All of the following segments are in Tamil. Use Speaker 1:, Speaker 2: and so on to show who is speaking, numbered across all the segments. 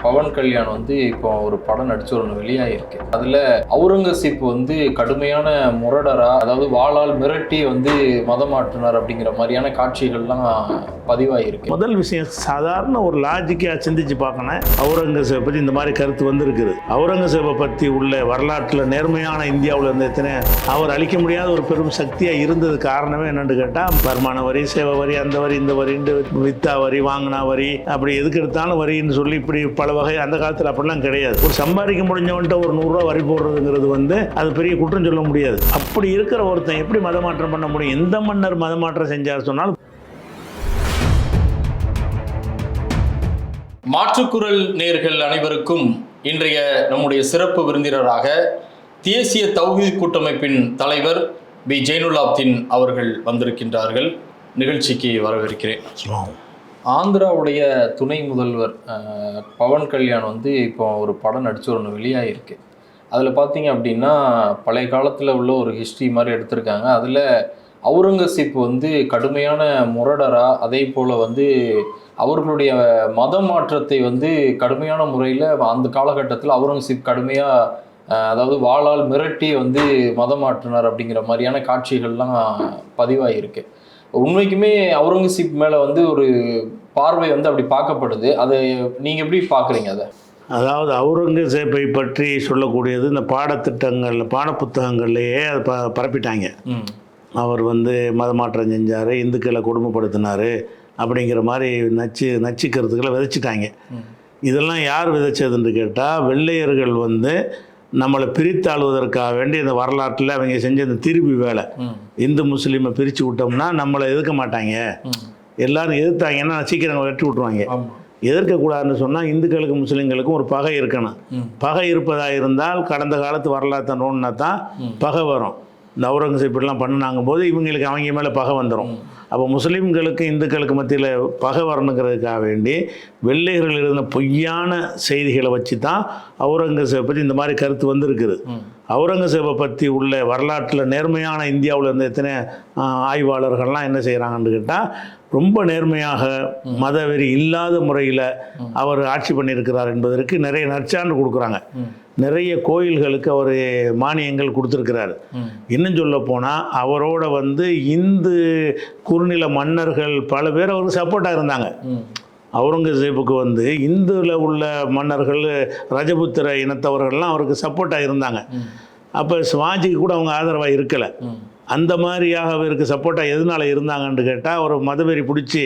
Speaker 1: பவன் கல்யாண் வந்து இப்போ ஒரு படம் நடிச்சு ஒன்று வெளியாகிருக்கு அதில் அவுரங்கசீப் வந்து கடுமையான முரடரா அதாவது வாளால் மிரட்டி வந்து மதம் மாற்றினார் அப்படிங்கிற மாதிரியான காட்சிகள்லாம் பதிவாகிருக்கு
Speaker 2: முதல் விஷயம் சாதாரண ஒரு லாஜிக்காக சிந்திச்சு பார்க்கணும் அவுரங்கசீப் பற்றி இந்த மாதிரி கருத்து வந்திருக்குது. அவுரங்கசீப்பை பற்றி உள்ள வரலாற்றில் நேர்மையான இந்தியாவில் இருந்த எத்தனை அவர் அழிக்க முடியாத ஒரு பெரும் சக்தியாக இருந்தது காரணமே என்னென்னு கேட்டால் வருமான வரி சேவை வரி அந்த வரி இந்த வரின்னு வித்தா வரி வாங்கினா வரி அப்படி எதுக்கு எடுத்தாலும் வரின்னு சொல்லி இப்படி பல வகை அந்த காலத்தில் அப்படிலாம் கிடையாது. ஒரு சம்பாதிக்க முடிஞ்சவன்ட்ட ஒரு நூறுரூவா வரி போடுறதுங்கிறது வந்து அது பெரிய குற்றம் சொல்ல முடியாது. அப்படி இருக்கிற ஒருத்தன் எப்படி மதமாற்றம் பண்ண முடியும்? எந்த மன்னர் மதமாற்றம் செஞ்சார் சொன்னாலும்
Speaker 1: மாற்றுக்குரல் நேர்கள் அனைவருக்கும் இன்றைய நம்முடைய சிறப்பு விருந்தினராக தேசிய தௌஹீத் கூட்டமைப்பின் தலைவர் பி. ஜெயினுலாப்தீன் அவர்கள் வந்திருக்கின்றார்கள். நிகழ்ச்சிக்கு வரவேற்கிறேன். ஆந்திராவுடைய துணை முதல்வர் பவன் கல்யாண் வந்து இப்போ ஒரு படம் நடித்து ஒன்று வெளியாகிருக்கு அதில் பார்த்தீங்க அப்படின்னா பழைய காலத்தில் உள்ள ஒரு ஹிஸ்ட்ரி மாதிரி எடுத்திருக்காங்க. அதில் அவுரங்கசீப் வந்து கடுமையான முரடரா அதே போல் வந்து அவர்களுடைய மத மாற்றத்தை வந்து கடுமையான முறையில் அந்த காலகட்டத்தில் அவுரங்கசீப் கடுமையாக அதாவது வாளால் மிரட்டி வந்து மதம் மாற்றினார் அப்படிங்கிற மாதிரியான காட்சிகள்லாம் பதிவாகியிருக்கு உண்மைக்குமே அவுரங்கசீப் மேலே வந்து ஒரு பார்வை வந்து அப்படி பார்க்கப்படுது. அதை நீங்கள் எப்படி பார்க்குறீங்க அதை?
Speaker 2: அதாவது அவுரங்கசீப்பை பற்றி சொல்லக்கூடியது இந்த பாடத்திட்டங்கள் பாடப்புத்தகங்கள்லேயே அதை ப பரப்பிட்டாங்க. அவர் வந்து மதமாற்றம் செஞ்சார் இந்துக்களை கொடுமைப்படுத்தினார் அப்படிங்கிற மாதிரி நச்சு நச்சு கருத்துக்களை விதைச்சிட்டாங்க. இதெல்லாம் யார் விதைச்சதுன்னு கேட்டால் வெள்ளையர்கள் வந்து நம்மளை பிரித்தாளுவதற்காக வேண்டி இந்த வரலாற்றில் அவங்க செஞ்ச இந்த திருப்பி வேலை. இந்து முஸ்லீமை பிரித்து விட்டோம்னா நம்மளை எதிர்க்க மாட்டாங்க. எல்லாரும் எதிர்த்தாங்கன்னா சீக்கிரம் வெட்டி விட்ருவாங்க எதிர்க்கக்கூடாதுன்னு சொன்னால் இந்துக்களுக்கு முஸ்லீம்களுக்கும் ஒரு பகை இருக்கணும். பகை இருப்பதாக இருந்தால் கடந்த காலத்து வரலாற்றை நோண்டினா தான். பகை வரும். இந்த அவுரங்கசீப் இப்படிலாம் பண்ணுனாங்க போது இவங்களுக்கு அவங்க மேலே பகை வந்துடும் அப்போ முஸ்லீம்களுக்கு இந்துக்களுக்கு மத்தியில் பகை வரணுங்கிறதுக்காக வேண்டி வெள்ளையர்கள் இருந்த பொய்யான செய்திகளை வச்சு தான் அவுரங்கசீப்பை பற்றி இந்த மாதிரி கருத்து வந்திருக்குது.
Speaker 1: ம்
Speaker 2: அவுரங்கசீப்பை பற்றி உள்ள வரலாற்றில் நேர்மையான இந்தியாவில் இருந்த எத்தனை ஆய்வாளர்கள்லாம் என்ன செய்கிறாங்கன்னு கேட்டால் ரொம்ப நேர்மையாக மதவெறி இல்லாத முறையில் அவர் ஆட்சி பண்ணியிருக்கிறார் என்பதற்கு நிறைய நற்சான்று கொடுக்குறாங்க. நிறைய கோயில்களுக்கு அவர் மானியங்கள் கொடுத்துருக்கிறாரு. இன்னும் சொல்ல போனால் அவரோட வந்து இந்து குறுநில மன்னர்கள் பல பேர் அவருக்கு சப்போர்ட்டாக இருந்தாங்க. அவுரங்கசீப்புக்கு வந்து இந்துவில் உள்ள மன்னர்கள் ரஜபுத்திர இனத்தவர்கள்லாம் அவருக்கு சப்போர்ட்டாக இருந்தாங்க. அப்போ சிவாஜிக்கு கூட அவங்க ஆதரவாக இருக்கலை. அந்த மாதிரியாக அவருக்கு சப்போர்ட்டாக எதனால இருந்தாங்கன்னு கேட்டால் ஒரு மதவெறி பிடிச்சி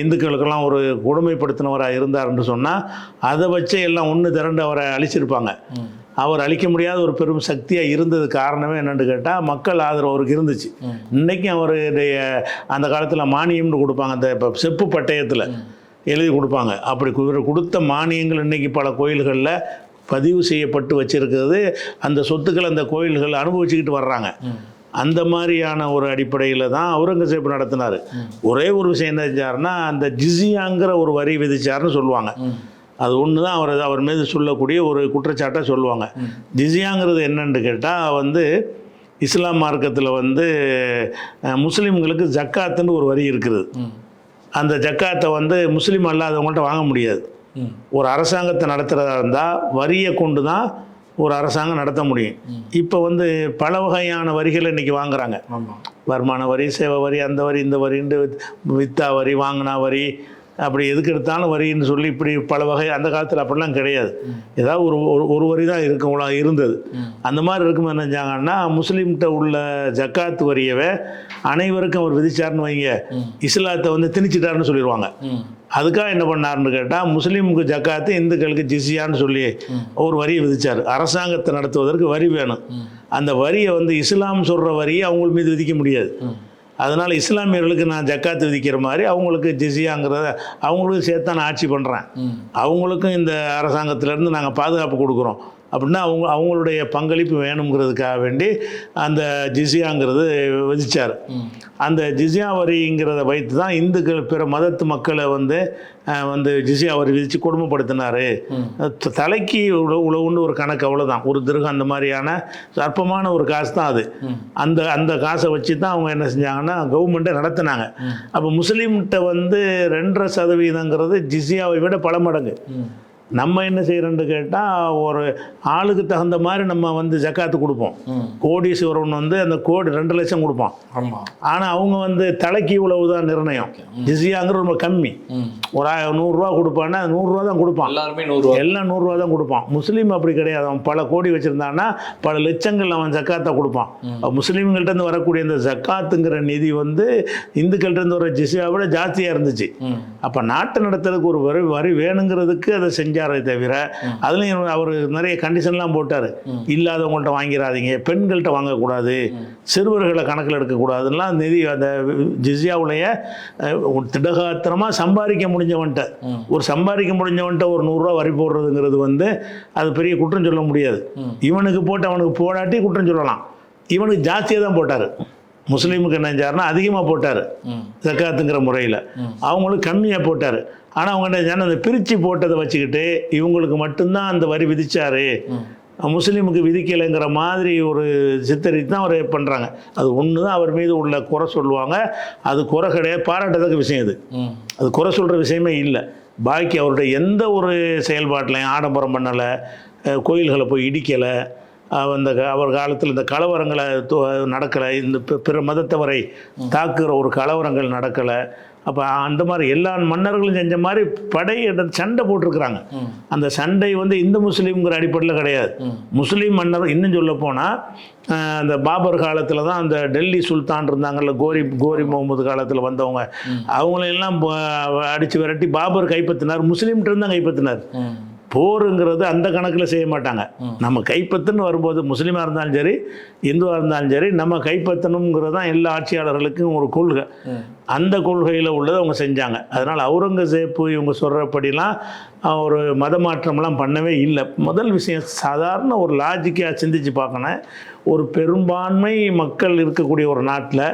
Speaker 2: இந்துக்களுக்கெல்லாம் ஒரு கொடுமைப்படுத்தினவராக இருந்தாருன்னு சொன்னால் அதை வச்சே எல்லாம் ஒன்று திரண்டு அவரை அழிச்சிருப்பாங்க. அவர் அழிக்க முடியாத ஒரு பெரும் சக்தியாக இருந்தது காரணமே என்னன்னு கேட்டால் மக்கள் ஆதரவு அவருக்கு இருந்துச்சு. இன்றைக்கும் அவருடைய அந்த காலத்தில் மானியம்னு கொடுப்பாங்க அந்த இப்போ செப்பு பட்டயத்தில். எழுதி கொடுப்பாங்க. அப்படி கொடுத்த மானியங்கள் இன்றைக்கி பல கோயில்களில் பதிவு செய்யப்பட்டு வச்சுருக்கிறது. அந்த சொத்துக்களை அந்த கோயில்கள் அனுபவிச்சுக்கிட்டு வர்றாங்க. அந்த மாதிரியான ஒரு அடிப்படையில் தான் அவுரங்கசீப் நடத்தினார். ஒரே ஒரு விஷயம் என்ன செஞ்சார்னா அந்த ஜிசியாங்கிற ஒரு வரி விதிச்சார்னு சொல்லுவாங்க. அது ஒன்று தான் அவர் அவர் மீது சொல்லக்கூடிய ஒரு குற்றச்சாட்டை சொல்லுவாங்க.
Speaker 1: ம்.
Speaker 2: ஜிசியாங்கிறது என்னன்னு கேட்டால் வந்து இஸ்லாம் மார்க்கத்தில் வந்து முஸ்லீம்களுக்கு ஜக்காத்துன்னு ஒரு வரி இருக்குது. அந்த ஜக்காத்தை வந்து முஸ்லீம் அல்லாதவங்கள்ட்ட வாங்க முடியாது. ஒரு அரசாங்கத்தை நடத்துகிறதா இருந்தால் வரியை கொண்டு தான் ஒரு அரசாங்கம் நடத்த முடியும். இப்போ வந்து பல வகையான வரிகளை இன்றைக்கி வாங்குறாங்க.
Speaker 1: ஆமாம்
Speaker 2: வருமான வரி சேவை வரி அந்த வரி இந்த வரின்னு வித்தா வரி வாங்கினா வரி அப்படி எதுக்கு எடுத்தாலும் வரின்னு சொல்லி இப்படி பல வகை அந்த காலத்தில் அப்படிலாம் கிடையாது. ஏதாவது ஒரு ஒரு- ஒரு வரி தான் இருக்கும் இருந்தது. அந்த மாதிரி இருக்கும் என்ன செஞ்சாங்கன்னா முஸ்லீம்கிட்ட உள்ள ஜக்காத் வரியவை அனைவருக்கும் அவர் விதிச்சாருன்னு வைங்க. இஸ்லாத்தை வந்து திணிச்சிட்டாருன்னு சொல்லிடுவாங்க அதுக்காக என்ன பண்ணாருன்னு கேட்டால் முஸ்லீமுக்கு ஜக்காத்து இந்துக்களுக்கு ஜிசியான்னு சொல்லி ஒரு வரியை விதிச்சார். அரசாங்கத்தை நடத்துவதற்கு வரி வேணும். அந்த வரியை வந்து இஸ்லாம் சொல்கிற வரியை அவங்க மீது விதிக்க முடியாது. அதனால் இஸ்லாமியர்களுக்கு நான் ஜக்காத்து விதிக்கிற மாதிரி அவங்களுக்கு ஜிசியாங்கிறத அவங்களுக்கும் சேர்த்து நான் ஆட்சி பண்ணுறேன் அவங்களுக்கும் இந்த அரசாங்கத்திலேருந்து நாங்கள் பாதுகாப்பு கொடுக்குறோம். அப்படின்னா அவங்க அவங்களுடைய பங்களிப்பு வேணுங்கிறதுக்காக வேண்டி அந்த ஜிசியாங்கிறது விதிச்சார்.
Speaker 1: ம்.
Speaker 2: அந்த ஜிசியா வரிங்கிறத வைத்து தான் இந்துக்கள் பிற மதத்து மக்களை வந்து வந்து ஜிசியா வரி விதித்து கொடுமைப்படுத்தினார். தலைக்கு உழ உழவுன்னு ஒரு கணக்கு அவ்வளோதான் ஒரு திருகம் அந்த மாதிரியான அற்பமான ஒரு காசு தான் அது அந்த அந்த காசை வச்சு தான் அவங்க என்ன செஞ்சாங்கன்னா கவர்மெண்ட்டை நடத்தினாங்க. அப்போ முஸ்லீம்கிட்ட வந்து ரெண்டரை சதவீதங்கிறது ஜிசியாவை விட பல மடங்கு. நம்ம என்ன செய்கிறோன்னு கேட்டால் ஒரு ஆளுக்கு தகுந்த மாதிரி நம்ம வந்து ஜக்காத்து கொடுப்போம். கோடீஸ்வரன் வந்து அந்த கோடி ரெண்டு லட்சம் கொடுப்பான். ஆனால் அவங்க வந்து தலைக்கு இவ்வளவு தான் நிர்ணயம். ஜிஸியாங்கிற ரொம்ப கம்மி. ஒரு நூறுரூவா கொடுப்பான்னா நூறுரூவா தான் கொடுப்பான்.
Speaker 1: எல்லாருமே நூறு ரூபா
Speaker 2: எல்லாம் நூறுரூவா தான் கொடுப்பான். முஸ்லீம் அப்படி கிடையாது. அவன் பல கோடி வச்சுருந்தான்னா பல லட்சங்கள் அவன் ஜக்காத்தை கொடுப்பான். முஸ்லீம்கள்ட்ட இருந்து வரக்கூடிய இந்த ஜக்காத்துங்கிற நிதி வந்து இந்துக்கள்ட்ட இருந்து வர ஜிஸியா விட ஜாஸ்தியாக இருந்துச்சு. அப்போ நாட்டை நடத்துறதுக்கு ஒரு வரி வரி வேணுங்கிறதுக்கு அதை செஞ்சாரே தவிர அதுலேயும் அவர் நிறைய கண்டிஷன்லாம் போட்டார். இல்லாதவங்கள்ட்ட வாங்கிடாதீங்க பெண்கள்கிட்ட வாங்கக்கூடாது சிறுவர்களை கணக்கில் எடுக்கக்கூடாதுலாம் நிதி அந்த ஜிஸியாவுடைய திடகாத்திரமாக சம்பாதிக்க முடிஞ்சவன்ட்ட. ஒரு சம்பாதிக்க முடிஞ்சவன்ட்ட ஒரு நூறுரூவா வரி போடுறதுங்கிறது வந்து அது பெரிய குற்றம் சொல்ல முடியாது. இவனுக்கு போட்டு அவனுக்கு போடாட்டி குற்றம் சொல்லலாம். இவனுக்கு ஜாஸ்தியாக தான் போட்டார். முஸ்லீமுக்கு என்ன செஞ்சாருன்னா அதிகமாக போட்டார். ஜக்காத்துங்கிற முறையில். அவங்களுக்கு கம்மியாக போட்டார். ஆனால் அவங்க என்ன செஞ்சாங்க, அந்த பிரித்து போட்டதை வச்சுக்கிட்டு இவங்களுக்கு மட்டும்தான் அந்த வரி விதிச்சாரு. முஸ்லீமுக்கு விதிக்கலைங்கிற மாதிரி ஒரு சித்தரித்து தான் அவர் பண்ணுறாங்க அது ஒன்று தான் அவர் மீது உள்ள குறை சொல்லுவாங்க. அது குறை கிடையாது. பாராட்டத்தக்க விஷயம் இது. அது குறை சொல்கிற விஷயமே இல்லை. பாக்கி அவருடைய எந்த ஒரு செயல்பாட்டிலையும் ஆடம்பரம் பண்ணலை. கோயில்களை போய் இடிக்கலை. அந்த அவர் காலத்தில் இந்த கலவரங்களை நடக்கலை. இந்த பிற மதத்தவரை தாக்குகிற ஒரு கலவரங்கள் நடக்கலை. அப்போ அந்த மாதிரி எல்லா மன்னர்களும் செஞ்ச மாதிரி படை சண்டை போட்டிருக்கிறாங்க. அந்த சண்டை வந்து இந்து முஸ்லீம்ங்கிற அடிப்படையில் கிடையாது. முஸ்லீம் மன்னர் இன்னும் சொல்ல போனால் அந்த பாபர் காலத்தில் தான் அந்த டெல்லி சுல்தான் இருந்தாங்கல்ல கோரி கோரி முகமது காலத்தில் வந்தவங்க. அவங்களையெல்லாம் அடித்து விரட்டி பாபர் கைப்பற்றினார் முஸ்லீம்கிட்ட இருந்து தான் கைப்பற்றினார். போருங்கிறது அந்த கணக்கில் செய்ய மாட்டாங்க. நம்ம கைப்பற்றுன்னு வரும்போது முஸ்லீமாக இருந்தாலும் சரி இந்துவாக இருந்தாலும் சரி நம்ம கைப்பற்றணுங்கிறது தான் எல்லா ஆட்சியாளர்களுக்கும் ஒரு கொள்கை. அந்த கொள்கையில் உள்ளதை அவங்க செஞ்சாங்க. அதனால் அவுரங்கசீப்பு இவங்க சொல்கிறபடிலாம் ஒரு மத மாற்றம்லாம் பண்ணவே இல்லை. முதல் விஷயம் சாதாரண ஒரு லாஜிக்காக சிந்திச்சு பார்க்கணும். ஒரு பெரும்பான்மை மக்கள் இருக்கக்கூடிய ஒரு நாட்டில்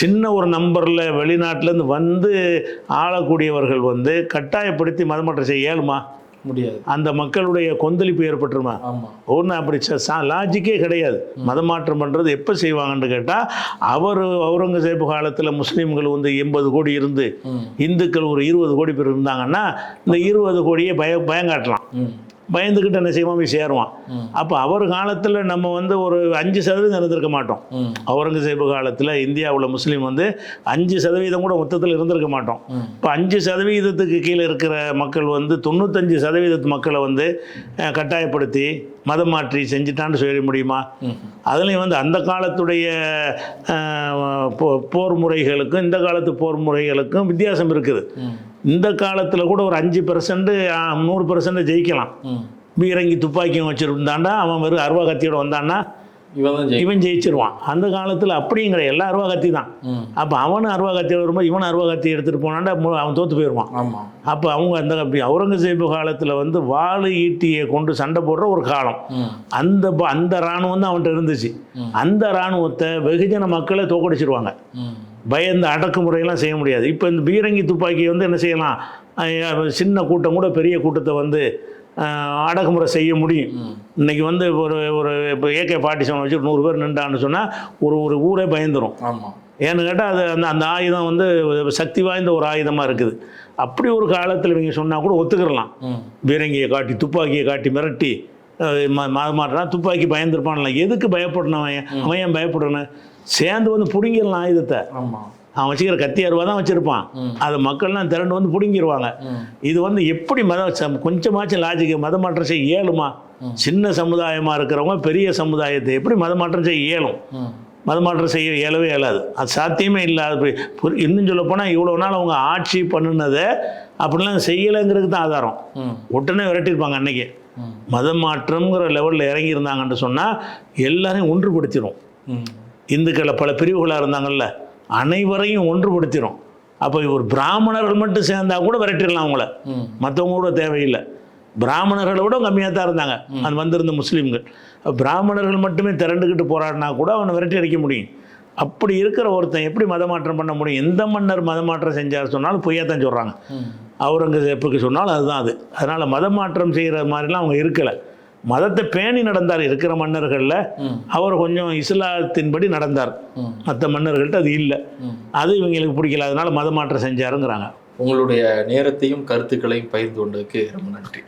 Speaker 2: சின்ன ஒரு நம்பரில் வெளிநாட்டிலேருந்து வந்து ஆளக்கூடியவர்கள் வந்து கட்டாயப்படுத்தி மதமாற்றம் செய்ய இயலுமா?
Speaker 1: முடியாது.
Speaker 2: அந்த மக்களுடைய கொந்தளிப்பு ஏற்பட்டுருமா? ஒன்று அப்படி லாஜிக்கே கிடையாது. மதமாற்றம் பண்ணுறது எப்போ செய்வாங்கன்னு கேட்டால் அவர் அவுரங்கசீப் காலத்தில் முஸ்லீம்கள் வந்து எண்பது கோடி இருந்து இந்துக்கள் ஒரு இருபது கோடி பேர் இருந்தாங்கன்னா இந்த இருபது கோடியை பய பயங்காட்டலாம். பயந்துக்கிட்டு என்ன செய்வான்? போய் சேருவான். அப்போ அவர் காலத்தில் நம்ம வந்து ஒரு அஞ்சு சதவீதம் இருந்திருக்க மாட்டோம். அவுரங்கசீப் காலத்தில் இந்தியாவில் முஸ்லீம் வந்து அஞ்சு சதவீதம் கூட மொத்தத்தில் இருந்திருக்க மாட்டோம். இப்போ அஞ்சு சதவீதத்துக்கு கீழே இருக்கிற மக்கள் வந்து தொண்ணூத்தஞ்சு சதவீதத்து மக்களை வந்து கட்டாயப்படுத்தி மதம் மாற்றி செஞ்சுட்டான்னு சொல்ல முடியுமா? அதுலேயும் வந்து அந்த காலத்துடைய போர் முறைகளுக்கும் இந்த காலத்து போர் முறைகளுக்கும் வித்தியாசம் இருக்குது. இந்த காலத்தில் கூட ஒரு அஞ்சு பர்சன்ட் நூறு பர்சன்ட் ஜெயிக்கலாம். பீரங்கி துப்பாக்கியும் வச்சுருந்தாண்டா அவன் வெறும் அருவா கத்தியோட வந்தான்னா
Speaker 1: இவன்
Speaker 2: ஜெயிச்சிருவான். அந்த காலத்தில் அப்படிங்கிற எல்லா அருவா கத்தி தான் அப்போ அவனும் அருவா கத்தியோட வரும்போது இவன் அருவா கத்தி எடுத்துகிட்டு போனாண்டா அவன் தோற்று போயிடுவான் அப்போ அவங்க அந்த அவுரங்கசீப் காலத்தில் வந்து வாளு ஈட்டியை கொண்டு சண்டை போடுற ஒரு காலம். அந்த அந்த இராணுவம் தான் அவன்கிட்ட இருந்துச்சு. அந்த இராணுவத்தை வெகுஜன மக்களை தோக்கடிச்சிருவாங்க. பயந்த அடக்குமுறையெல்லாம் செய்ய முடியாது. இப்போ இந்த பீரங்கி துப்பாக்கி வந்து என்ன செய்யலாம்? சின்ன கூட்டம் கூட பெரிய கூட்டத்தை வந்து அடக்குமுறை செய்ய முடியும். இன்னைக்கு வந்து ஒரு ஒரு இப்போ ஏகே ஃபார்ட்டி செவன் வச்சு நூறு பேர் நின்றான்னு சொன்னால் ஒரு ஒரு ஊரே பயந்துரும்.
Speaker 1: ஆமா.
Speaker 2: ஏன்னு கேட்டால் அது அந்த அந்த ஆயுதம் வந்து சக்தி வாய்ந்த ஒரு ஆயுதமாக இருக்குது. அப்படி ஒரு காலத்தில் இவங்க சொன்னால் கூட ஒத்துக்கிறலாம்.
Speaker 1: ம்.
Speaker 2: பீரங்கியை காட்டி துப்பாக்கியை காட்டி மிரட்டி அஹ், ம- ம- மாட்டுறான் துப்பாக்கி பயந்துருப்பான்ல. எதுக்கு பயப்படணும் அவன்? அவன் ஏன் பயப்படணும்? சேர்ந்து வந்து பிடுங்கிடலாம் ஆயுதத்தை. அவன் வச்சுக்கிற கத்தி அருவா தான் வச்சுருப்பான். அதை மக்கள்லாம் திரண்டு வந்து பிடுங்கிடுவாங்க இது வந்து எப்படி மத சம்- கொஞ்சமாச்சும் லாஜிக்கு மதமாற்றம் செய்ய இயலுமா? சின்ன சமுதாயமாக இருக்கிறவங்க பெரிய சமுதாயத்தை எப்படி மதமாற்றம் செய்ய இயலும்? மதமாற்றம் செய்ய இயலவே இயலாது. அது சாத்தியமே இல்லாத இன்னும் சொல்ல போனால் இவ்வளோ நாள் அவங்க ஆட்சி பண்ணினதை அப்படிலாம் செய்யலைங்கிறதுக்கு தான் ஆதாரம். உடனே விரட்டியிருப்பாங்க அன்னைக்கு.
Speaker 1: ம்.
Speaker 2: மதம் மாற்றம்ங்கிற லெவலில் இறங்கியிருந்தாங்கன்னு சொன்னால் எல்லாரையும் ஒன்றுபடுத்திடும் இந்துக்களை பல பிரிவுகளாக இருந்தாங்கல்ல அனைவரையும் ஒன்றுபடுத்திடும் அப்போ ஒரு பிராமணர்கள் மட்டும் சேர்ந்தா கூட விரட்டிடலாம் அவங்கள. மற்றவங்க கூட தேவையில்லை. பிராமணர்களை விட கம்மியாக தான் இருந்தாங்க. அது வந்திருந்த முஸ்லீம்கள். பிராமணர்கள் மட்டுமே திரண்டுக்கிட்டு போராடினா கூட அவனை விரட்டி அடிக்க முடியும். அப்படி இருக்கிற ஒருத்தன் எப்படி மதமாற்றம் பண்ண முடியும்? எந்த மன்னர் மதமாற்றம் செஞ்சார் சொன்னாலும் பொய்யா தான் சொல்கிறாங்க அவுரங்கசீப்புக்கு சொன்னாலும் அதுதான் அது. அதனால் மதமாற்றம் செய்கிற மாதிரிலாம் அவங்க இருக்கலை. மதத்தை பேணி நடந்தார் இருக்கிற மன்னர்களில். அவர் கொஞ்சம் இஸ்லாத்தின்படி நடந்தார். மற்ற மன்னர்கள்ட்ட அது இல்லை. அது இவங்களுக்கு பிடிக்கல அதனால மதமாற்றம் செஞ்சாருங்கிறாங்க
Speaker 1: உங்களுடைய நேரத்தையும் கருத்துக்களையும் பகிர்ந்து கொண்டதுக்கு ரொம்ப நன்றி